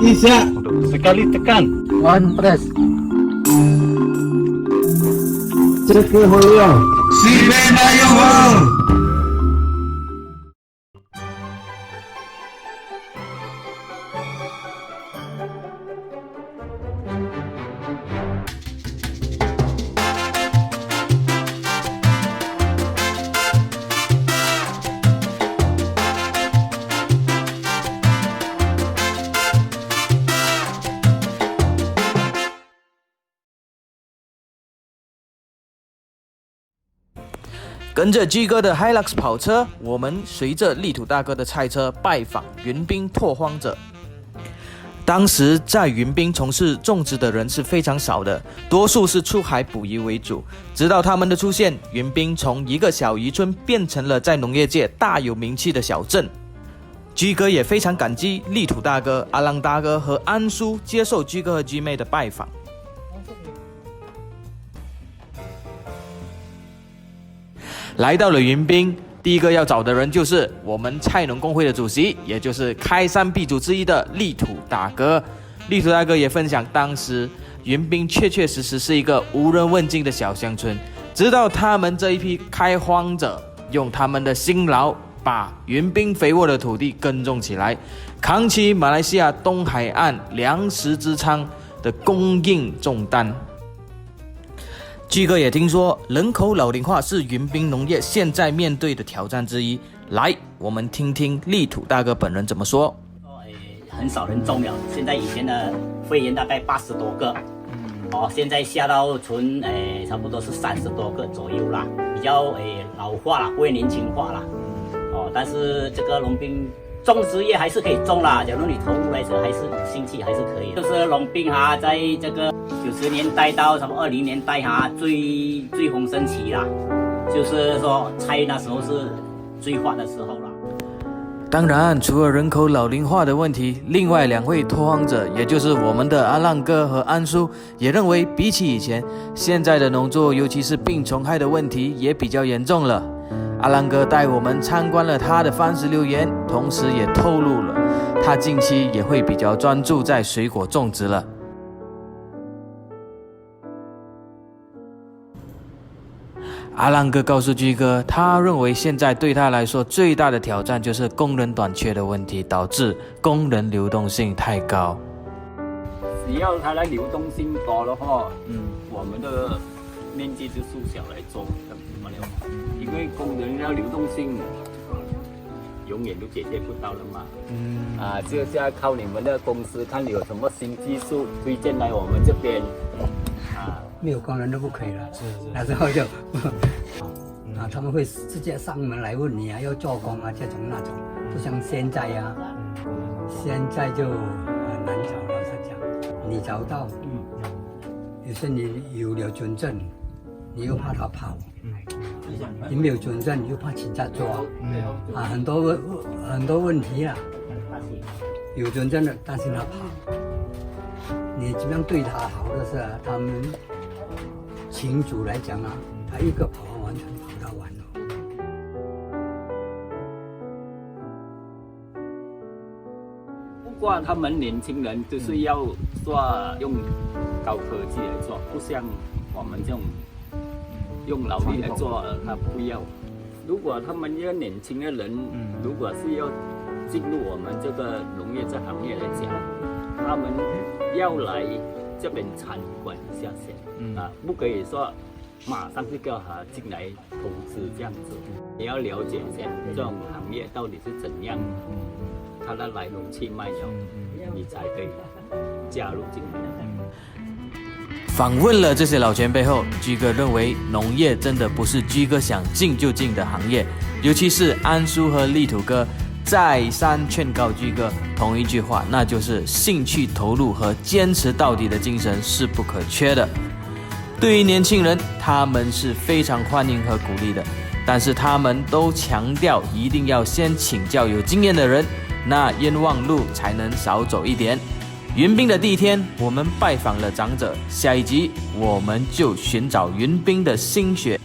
Isa. Sekali tekan. One press. Cek ke Hoyo. Si Benayo. 跟着 G 哥的 Hilux 跑车，我们随着力土大哥的菜车拜访云滨拓荒者。当时在云滨从事种植的人是非常少的，多数是出海捕鱼为主。直到他们的出现，云滨从一个小渔村变成了在农业界大有名气的小镇。G 哥也非常感激力土大哥、阿浪大哥和安叔接受 G 哥和 G 妹的拜访。来到了云滨，第一个要找的人就是我们菜农工会的主席，也就是开山鼻祖之一的力土大哥。力土大哥也分享，当时云滨确确实实是一个无人问津的小乡村，直到他们这一批开荒者用他们的辛劳，把云滨肥沃的土地耕种起来，扛起马来西亚东海岸粮食之仓的供应重担。G 哥也听说，人口老龄化是云滨农业现在面对的挑战之一。来，我们听听力土大哥本人怎么说。哎很少人种了。现在以前的会员大概八十多个，哦，现在下到存诶，差不多是三十多个左右啦，比较诶老化了，不会年轻化了。哦，但是这个农兵种植业还是可以种啦，假如你投入来说，还是兴趣还是可以。就是农病哈，在这个。九十年代到什么二零年代哈，最最红盛期啦，就是说菜那时候是最发的时候了。当然，除了人口老龄化的问题，另外两位拓荒者，也就是我们的阿浪哥和安叔，也认为比起以前，现在的农作，尤其是病虫害的问题也比较严重了。阿浪哥带我们参观了他的番石榴园，同时也透露了他近期也会比较专注在水果种植了。阿浪哥告诉居哥，他认为现在对他来说最大的挑战就是工人短缺的问题，导致工人流动性太高。只要他的流动性高的话，嗯，我们的面积就缩小来做，因为工人要流动性永远都解决不到了嘛。嗯，啊，就是要靠你们的公司，看你有什么新技术推荐来我们这边。啊。没有工人都不可以了，是是，那时候就，啊，他们会直接上门来问你啊，要做工啊，这种那种，不像现在呀，现在就很难找，老实讲，你找到，嗯，有时你有了准证，你又怕他跑，嗯，你没有准证，你又怕警察抓，啊，很多问很多问题啊，有准证的，但是他跑，你怎样对他好的是他们。群主来讲啊，他一个跑完全跑到完了。不过他们年轻人就是要做用高科技来做，不像我们这种用劳力来做，他不要。如果他们一个年轻的人，如果是要进入我们这个农业这行业来讲，他们要来。这边参观一下先，啊，不可以说马上就叫他进来投资这样子，你要了解一下这种行业到底是怎样，它的来龙去脉，你才可以加入进来。访问了这些老前辈后，居哥认为农业真的不是居哥想进就进的行业，尤其是安叔和力土哥。再三劝告居哥，同一句话，那就是兴趣投入和坚持到底的精神是不可缺的。对于年轻人，他们是非常欢迎和鼓励的，但是他们都强调一定要先请教有经验的人，那冤枉路才能少走一点。云冰的第一天，我们拜访了长者，下一集我们就寻找云冰的心血。